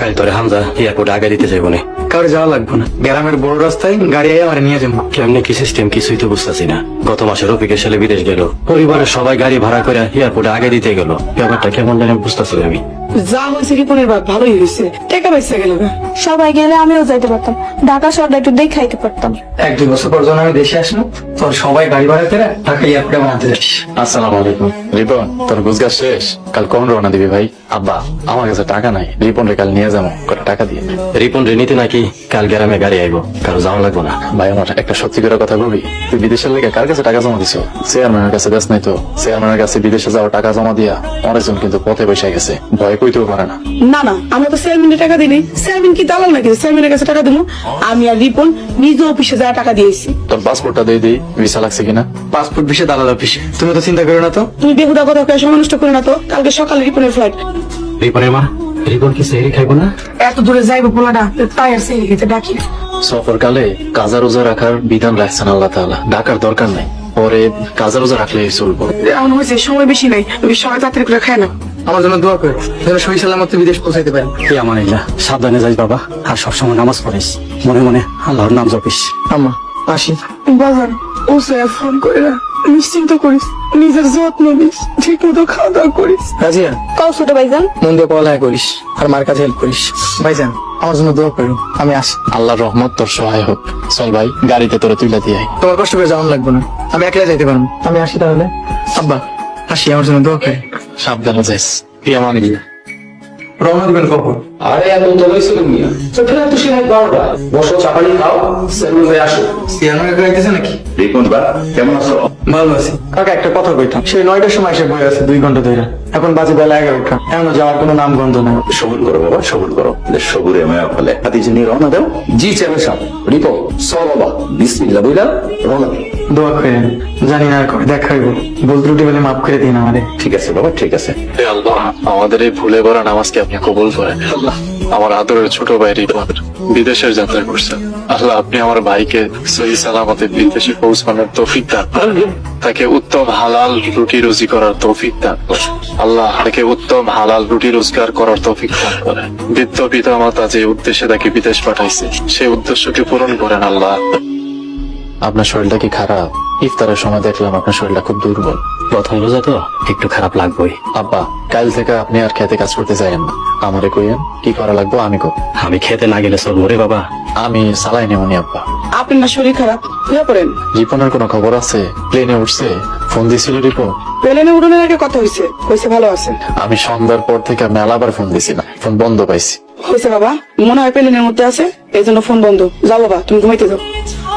কাল তোরে হামজা এয়ারপোর্টে আগে দিতে যাইব না। কাউরে যাওয়া লাগবে না। গ্রামের বড় রাস্তায় গাড়ি আয় আমার নিয়ে যাব কেমনি কি সিস্টেম কিছুই তো বুঝতেছি না। গত মাসে রফিকের সালে বিদেশ গেল। পরিবারের সবাই গাড়ি ভাড়া করে এয়ারপোর্টে আগে দিতে গেল। ব্যাপারটা কেমন জানি বুঝতেছি আমি। যা হয়েছে রিপনের বাপ? ভালোই হয়েছে। টাকা পয়সা গেল সবাই গেলে আমিও যাইতে পারতাম। ঢাকা শহরটা একটু দেখাইতে পারতাম। এক দুই বছর পর যখন আমি দেশে আসব তোর সবাই গাড়ি ভাড়া করে ঢাকা এয়ারপোর্টে বানাতে যাস আসসালামু আলাইকুম। রিপন তোর গুজগাছ শেষ? কাল কখন রওনা দিবি ভাই? আব্বা আমার কাছে টাকা নাই। রিপন রে কাল নিয়ে যাব। টাকা দিয়ে? রিপন রে নাকি কাল গ্রামে গাড়ি আইব। কারও যাওয়া লাগবো না। ভাই আমার একটা সত্যি করে কথা বলবি তুই বিদেশের লেগে কার কাছে টাকা জমা দিছো চেয়ারম্যানের কাছে দেশ নাই তো? চেয়ারম্যানের কাছে বিদেশে যাওয়ার টাকা জমা দিয়া অনেকজন কিন্তু পথে বসে গেছে। ভয় কইতেও পারে না। না না আমরা তো চেয়ারম্যানের টাকা দিই চেয়ারম্যান কি দালাল নাকি? চেয়ারম্যানের কাছে টাকা দিবো আমি আর রিপন নিজ অফিসে যা টাকা দিয়েছি তোর পাসপোর্টটা দিয়ে দিই ভিসা লাগছে কিনা? পাসপোর্ট বিষয়ে দালাল অফিসে তুমি তো চিন্তা করো না তো? তুমি বেহুদা কথা সময় নষ্ট করে না তো? কালকে সকালে রিপনের ফ্লাইট রিপনের মা? রিপন কি সেহরি খাইব না? এত দূরে যাইবো পোলাটা তাই আর সেই গেছে ডাকি। সফরকালে কাজা রোজা রাখার বিধান রাখছেন আল্লাহ তাআলা। ডাকার দরকার নাই। পরে কাজা রোজা রাখলে চলবো। এমন হয়েছে সময় বেশি নাই। তুমি সবাই তাড়াতাড়ি করে খায় না আমার জন্য দোয়া করো যেন সহি সালামত বিদেশ পৌঁছাইতে পারেন কি আমার ইল্লা সাবধানে যাইস বাবা আর সবসময় নামাজ পড়িস। মনে মনে আল্লাহর নাম জপিস। আম্মা আসি। বাজার ও ফোন করে না নিশ্চিন্ত করিস নিজের যত্ন নিস ঠিক মতো খাওয়া দাওয়া করিস। রাজিয়া। কও ছোট ভাইজান। মন দিয়ে পড়ালেখা করিস আর মার কাছে হেল্প করিস। ভাইজান আমার জন্য দোয়া করো আমি আসি। আল্লাহর রহমত তোর সহায় হোক। চল ভাই গাড়িতে তোরে তুইলা দিয়ে আয়। তোমার কষ্ট করে যাওয়ান লাগবে না। আমি একলা যাইতে পারব আমি আসি তাহলে? আব্বা আসি আমার জন্য দোয়া করি। সাবধানে যাইস। কি আমার রওনা দিবেন কখন? আরে এত তো মিয়া চোখের সে বারোটা বসো চাপানি খাও সেলুন হয়ে আসো। নাকি? রিপন বা কেমন আছো? ভালো আছি। কাকা একটা কথা কইতাম। সেই নয়টার সময় এসে বয়ে আছে দুই ঘণ্টা ধরে এখন বাজে বেলা এগারোটা। এখনও যাওয়ার কোনো নাম গন্ধ নাই। সবুর করো বাবা সবুর করো। সবুরে মায়া ফলে। হাতি রওনা দাও। জি চেয়ারম্যান সাহেব। রিপো সব বাবা। বিসমিল্লাহ বুঝলা? রওনা দোয়া করেন। জানি না আর কবে দেখা হইব। বল ত্রুটি বলে মাফ করে দিন আমারে। ঠিক আছে বাবা ঠিক আছে। আল্লাহ আমাদের এই ভুলে ভরা নামাজকে আপনি কবুল করেন। আমার আদরের ছোট ভাই রিপন বিদেশের যাত্রা করছেন আল্লাহ, আপনি আমার ভাইকে সহি সালামতে বিদেশে পৌঁছানোর তৌফিক দান তাকে উত্তম হালাল রুটি রুজি করার তৌফিক দান আল্লাহ, তাকে উত্তম হালাল রুটি রোজগার করার তৌফিক দান করেন। বৃদ্ধ পিতা মাতা যে উদ্দেশ্যে তাকে বিদেশ পাঠাইছে সেই উদ্দেশ্যকে পূরণ করেন আল্লাহ। আপনার শরীরটা কি খারাপ? ইফতারের সময় দেখলাম আপনার শরীরটা খুব দুর্বল। প্রথম রোজা তো একটু খারাপ লাগবেই। আব্বা কাল থেকে আপনি আর খেতে কাজ করতে চাইেন না। আমারে কইেন কি করা লাগবে আমি করি আমি খেতে না গেলে চলবো রে বাবা। আমি সালাই নেমনি আব্বা। আপনার শরীর খারাপ হয়ে পড়েন। রিপনের কোনো খবর আছে? প্লেনে উঠছে? ফোন দিছিল রিপন প্লেনে উড়নের আগে কথা হয়েছে হয়েছে ভালো আছেন। আমি সন্ধ্যার পর থেকে মেলাবার ফোন দিছি না ফোন বন্ধ পাইছি। হয়েছে বাবা মনে হয় প্লেনের মধ্যে আছে এই জন্য ফোন বন্ধ। যাও বাবা তুমি ঘুমাইতে যাও।